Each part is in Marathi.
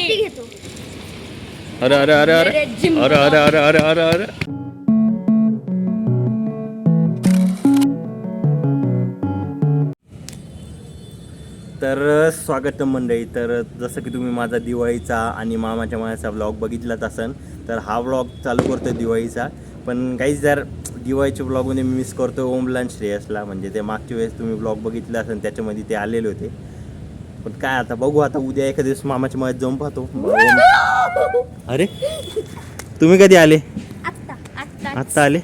वरती घेतो. अरे अरे अरे अरे. अरे अरे अरे अरे अरे अरे. तर स्वागत मंडळी. तर जसं की तुम्ही माझा दिवाळीचा आणि मामाच्या मायाचा ब्लॉग बघितलाच असन तर हा व्लॉग चालू करतो दिवाळीचा. पण काहीच जर दिवाळीच्या ब्लॉगमध्ये मी मिस करतो ओमला आणि श्रेयसला म्हणजे ते मागच्या वेळेस तुम्ही ब्लॉग बघितला असेल त्याच्यामध्ये ते आलेले होते. पण काय आता बघू आता उद्या एखाद्या दिवस मामाच्या मळ्यात जाऊन पाहतो. अरे तुम्ही कधी आले? आत्ता आत्ता. आत्ता आले?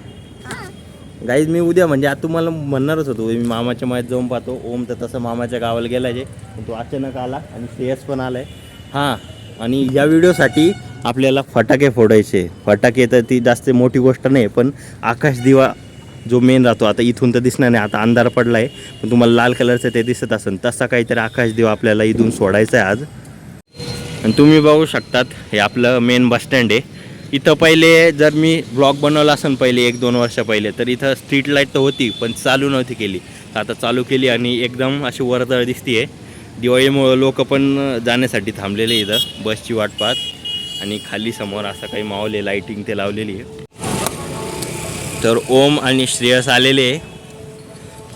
गाईज मी उद्या म्हणजे आता तुम्हाला म्हणणारच होतो मी मामाच्या मळ्यात जाऊन पाहतो. ओम तर तसं मामाच्या गावाला गेला जे पण तो अचानक आला आणि श्रेयस पण आलाय. हां आणि या व्हिडिओसाठी आपल्याला फटाके फोडायचे. फटाके तर ती जास्त मोठी गोष्ट नाही पण आकाश दिवा जो मेन राहतो. आता इथून तर दिसणार नाही. आता अंधार पडला आहे पण तुम्हाला लाल कलरचं ते दिसत असेल. तसा काहीतरी आकाश देव आपल्याला इथून सोडायचा आहे आज. आणि तुम्ही बघू शकतात हे आपलं मेन बस स्टँड आहे. इथं पहिले जर मी ब्लॉग बनवला असेल पहिले एक दोन वर्ष पहिले तर इथं स्ट्रीट लाइट तर होती पण चालू नव्हती केली. तर आता चालू केली आणि एकदम अशी वर्दळ दिसतीये. दिवाळीमुळं लोक पण जाण्यासाठी थांबलेले इथं. बसची वाट पाहत. आणि खाली समोर असं काही मावले लाईटिंग ते लावलेली आहे. तर ओम आणि श्रेयस आलेले.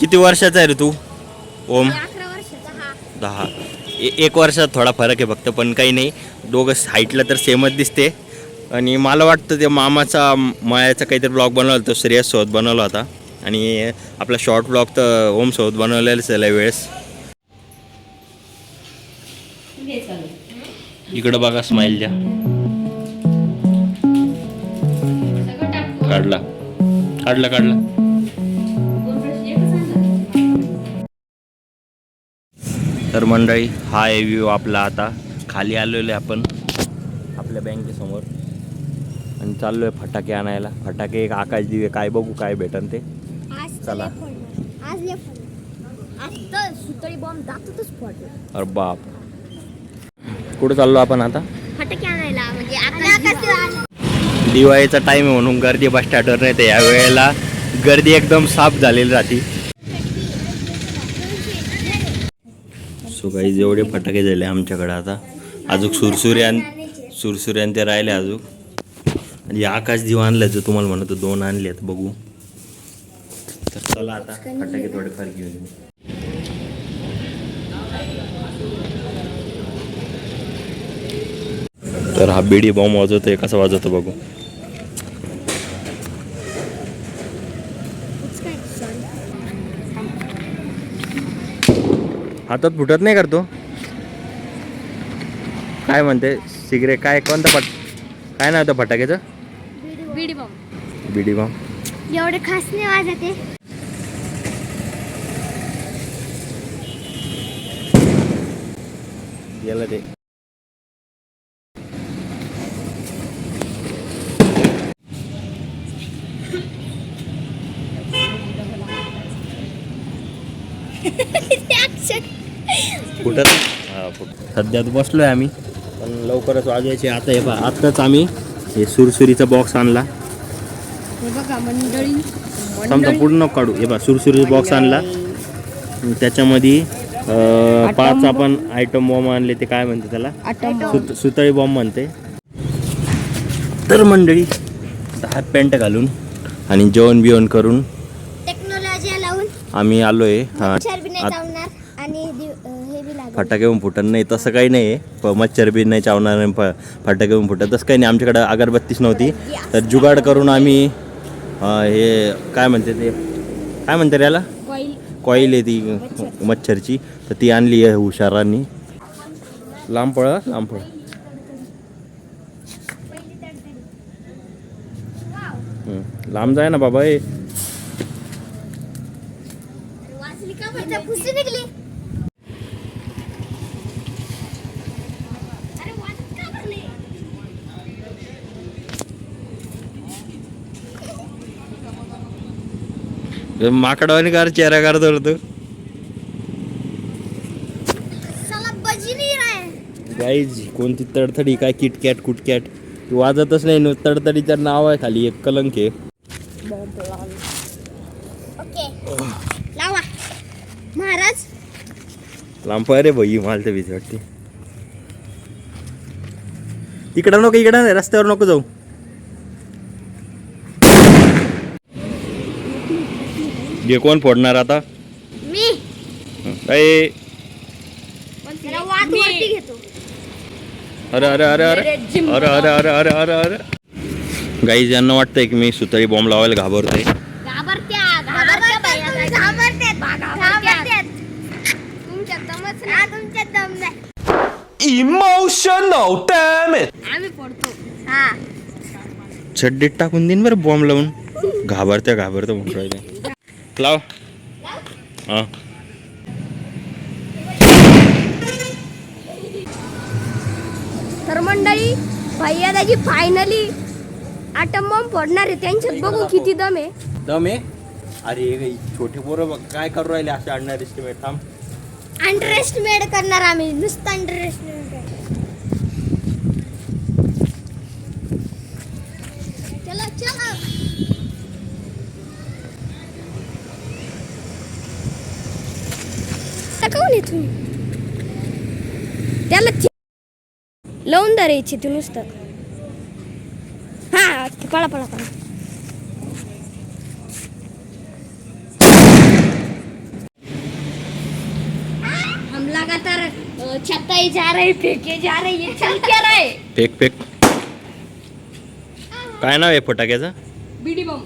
किती वर्षाचा आहे रे तू? ओम. दहा. ए एक वर्षात थोडा फरक आहे फक्त पण काही नाही. दोघं हाईटला तर सेमच दिसते. आणि मला वाटतं ते मामाचा मायाचा काहीतरी ब्लॉग बनवला होता तो श्रेयस सोबत बनवला होता. आणि आपला शॉर्ट ब्लॉग तर ओम सोबत बनवलेलाच आहे वेळेस. इकडं बघा स्माईल द्या. काढला. काढला काढला. तर मंडळी हा आहे व्ह्यू आपला आता. खाली आलेलो आहे आपण आपल्या बँकेसमोर. आणि चाललो आहे फटाके आणायला. फटाके एक आकाश दिवे काय बघू काय भेटन ते. आज चला. अरे बाप. कुठं चाललो आपण आता? फटाके आणायला म्हणजे आकाश दिवाळीचा टाईम आहे म्हणून गर्दी बस स्टँडवर नाही तर या वेळेला गर्दी एकदम साफ झालेली राहते. सो काही जेवढे फटाके झाले आमच्याकडे आता. अजून सुरसुऱ्यान सुरसुऱ्यान ते राहिले अजून. आणि आकाश दिवा आणलाय जो तुम्हाला म्हणतो दोन आणले आहेत बघू. तर चला आता फटाके थोडेफार घेऊन तर हा बीडी बॉम्ब वाजवतोय कसा वाजवतो बघू. हातात फुटत नाही करतो. काय म्हणते सिगरेट काय कोणता फट काय नाव होतं फटाक्याचं? बीडी बॉम्ब. बीडी बॉम्ब. एवढे खास नाही वाजत आहे. गेलं ते. फुटत हा फुट सध्या तर बसलोय आम्ही. पण लवकरच वाजवायचे. आता हे पहा आत्ताच आम्ही हे सुरसुरीचा बॉक्स आणला. हे बघा मंडळी समजा पूर्ण नको काढू. हे बा सुरसुरीचा बॉक्स आणला. आणि त्याच्यामध्ये अं, पाच आपण आयटम बॉम्ब आणले ते काय म्हणते त्याला? सुत सुतळी बॉम्ब म्हणते. तर मंडळी हात पॅन्ट घालून आणि जेवण बिवण करून टेक्नॉलॉजी लावून. आम्ही आलोय. हा चावणार आणि हे बी लागेल. फटाके पण फुटत नाही तसं काही नाही. आहे मच्छर बी नाही चावणार नाही फ फटाके पण फुटत. तसं काही नाही आमच्याकडं अगरबत्तीच नव्हती. तर जुगाड करून आम्ही अं, हे काय म्हणते ते? काय म्हणते रे याला? कॉईल. कॉईल आहे ती मच्छरची. तर ती आणली आहे हुशारांनी. लांब पळ हं, लांब पळ. हं, लांब जाय ना बाबा ए वाचली का फुसी निघली माकडवानी कार चेहरा करतो रे तू. साला बजी नाही रहा गाईज कोणती तडतडी काय किटकॅट कुटकॅट. ती वाजतच नाही न तडतडीचं नाव आहे खाली एक कलंक आहे. ओके लावा. महाराज. लांब रे भाई मला तर भीती वाटते. इकडं नको इकडं रस्त्यावर नको जाऊ. हे कोण फोडणार आता? मी. अरे जरा वाट वरती घेतो. अरे अरे अरे अरे. अरे अरे अरे अरे अरे अरे. गाईज यांना वाटतंय की मी सुतळी बॉम्ब लावायला घाबरतोय. घाबरत्या घाबरत्या घाबरत्यात घाबरत्यात तुमच्या दमच ना तुमच्या दम नाही. Emotional, damn it! आम्ही पडतो हा. चड्डीत टाकून देईन बरं बॉम्ब लावून. घाबरत्या घाबरत्या म्हणून राहिले लाव. हां. तर मंडळी भैया दाजी फायनली आटम बॉम्ब फोडणार आहे. त्यांच्यात बघू किती दम आहे. दम आहे? अरे हे छोटे पोरं बघ काय करू राहिले असे आणणार एस्टिमेट थांब. अंडर एस्टिमेट करणार आम्ही. नुसतं अंडर एस्टिमेट तुम्ही. त्याला लावून धरायची तू नुसतं. हा पळा पळा पळा. हम लगातार छताई जा रहे फेंके जा रहे ये चल क्या रहा है? Fake fake. काय नाव आहे फटाक्याचं? बीडी बम.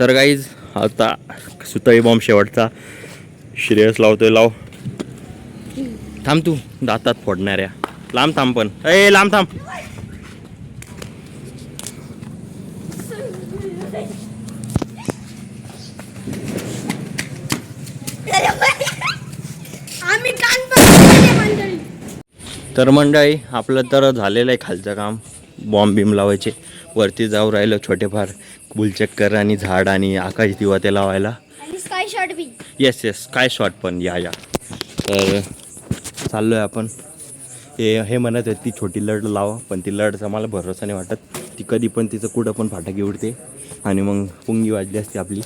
तर गाईज आता सुतळी बॉम्ब शेवटचा. श्रेयस लावतोय लाव. थांब तू दातात फोडणाऱ्या. लांब थांब पण. ए लांब थांब. तर मंडळी आपलं तर झालेलं आहे खालचं काम. बॉम्ब बिम लावायचे. वरती जाऊ राहिलं छोटेफार. बुलचक्कर आणि झाड आणि आकाश दिवा ते लावायला. स्काय शॉट बी. येस येस काय शॉट पण या या. तर चाललो आहे आपण. हे हे म्हणत आहेत ती छोटी लढ लावा पण ती लढचा मला भरोसा नाही वाटत. ती कधी पण तिचं कुठं पण फाटाकी उडते. आणि मग पुंगी वाजली असते आपली.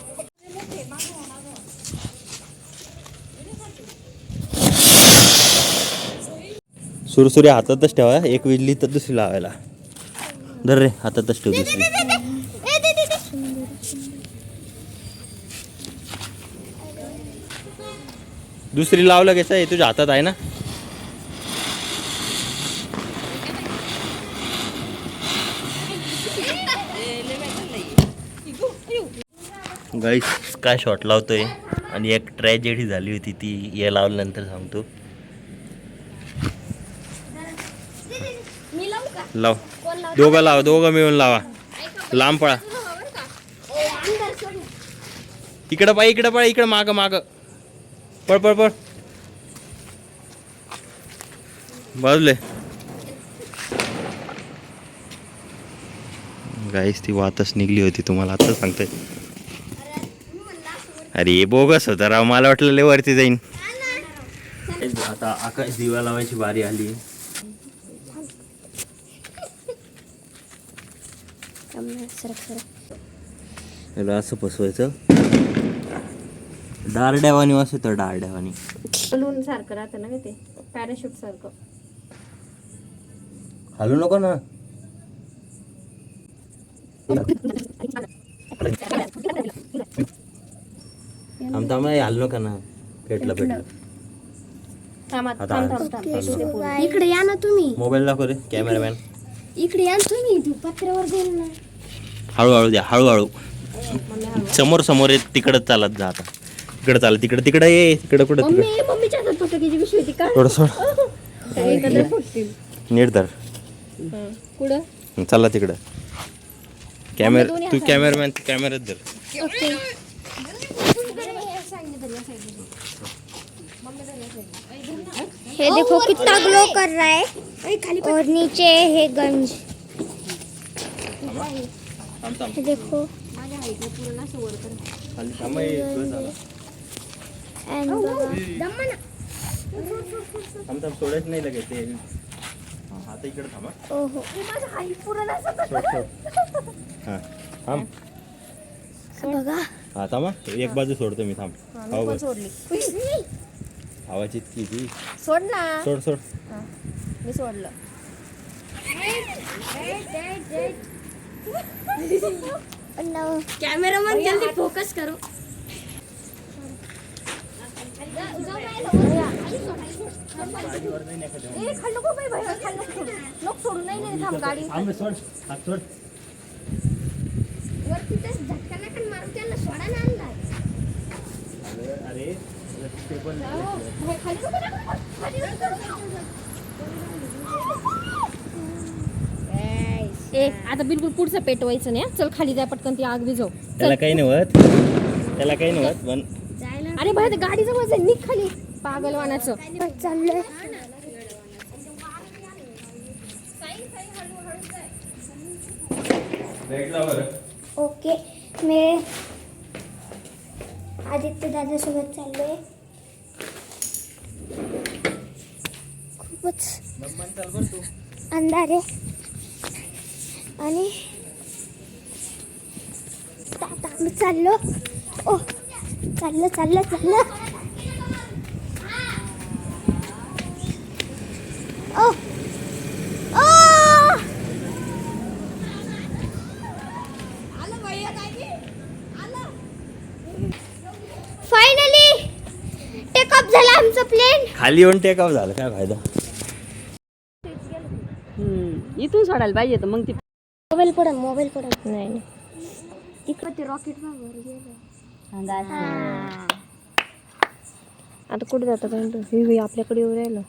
सुरसुरी हातातच ठेवा एक विजली तर दुसरी लावायला. धर रे हातातच ठेव दुसरी. दुसरी लावलं कसं आहे तुझ्या हातात आहे ना? गाईस काय शॉट लावतोय? आणि एक ट्रॅजेडी झाली होती ती हे लावल्यानंतर सांगतो. लावू? दोघं लावा दोघं मिळून लावा. लांब पळा. इकडं पाय इकडं पळ इकडं माग माग. पळ पळ पळ. बाजले गाईस ती वातच निघली होती तुम्हाला आता सांगतोय. अरे बोगस होता राव. मला वाटलं लय वरती जाईन. आता आकाश दिवा लावायची बारी आली थांब ना, सरक सरक. याला असं फसवायचं? डारड्यावानी वास तर डारड्यावानी. बलून सारखं राहतं ना ते. पॅराशूट सारखं. हलू नको ना. थांब थांब हे हलू नका ना. पेटलं पेटलं. इकडे या ना तुम्ही. मोबाईल दाखव रे कॅमेरामॅन. इकडे या ना तुम्ही. तू पत्र्यावर जाईल ना. हळूहळू द्या हळूहळू. समोर समोर येत तिकडं चालत जा आता. तिकडं चालत तिकडं तिकडं ये तिकडं कुठं तिकडं. मम्मी मम्मीच्या हातात फटाक्याची पिशवी होती का थोडं सोड. फुटतील नीट धर. पुढं चला तिकडं. कॅमेरा तू कॅमेरामॅन कॅमेरात धर. ओके. ये देखो कितना ग्लो कर रहा है। और नीचे है गंज। देखो. हे, सोडायचं नाही लगेच ते. हा, आता इकडे थांबा हां. थांब. बघा. हा थांबा एक बाजू सोडतो मी थांब. हो बस. सोडली. आवाज इतकी ती. सोड ना. सोड सोड. मी सोडलं. कॅमेरामॅन जल्दी फोकस करो. लोक सोडून नाही नाही थांब गाडी. सोड. हात सोड. झटका नका मारू त्यांना सोडा ना अंदाज. अरे, अरे ते पण ए आता बिलकुल पुढचं पेटवायचं नाही हं. चल खाली जाय पटकन ती आग विझव. त्याला काही नाही होत. त्याला काही नाही होत पण जायला अरे बाहेर गाडी जवळ जाय निघ खाली. पागल वानाचं चाललंय. ओके मी आदित्य दादासोबत चाललोय. खूपच अंधार आहे. आणि आता आम्ही चाललो. ओ चाललं चाललं चाललं. ओ फायनली टेकअप झाला आमचं प्लेन खाली येऊन टेक ऑफ झालं काय फायदा? इथून सोडायला पाहिजे तर मग ती मोबाईल पडन मोबाईल पडन नाही. तिकडे ते रॉकेट गेलं. आता कुठे जातं काय हे आपल्याकडे येऊ राहिलं.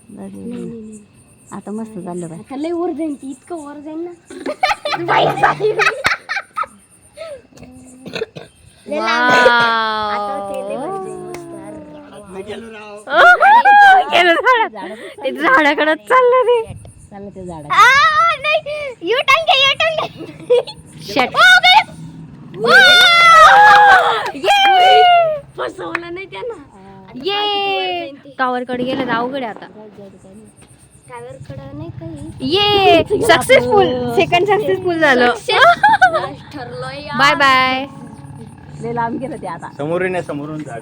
आता मस्त चाललं बाय आता लय वर जाईन ती इतकं वर जाईन ना. लय लांब. आहे. आता ते लय वर जाईन मस्त. ते झाडाकडे चाललं ते. चाललं ते झाड. आ, नाही. घे शट फसवलं नाही त्यांना. ये टावरकडे गेलं तर अवघड आहे आता. टावर कडं नाही काही. ये सक्सेसफुल सेकंड सक्सेसफुल झालं. ठरलोय बाय बाय लय लांब गेलं ते आता. समोरून समोरून झाड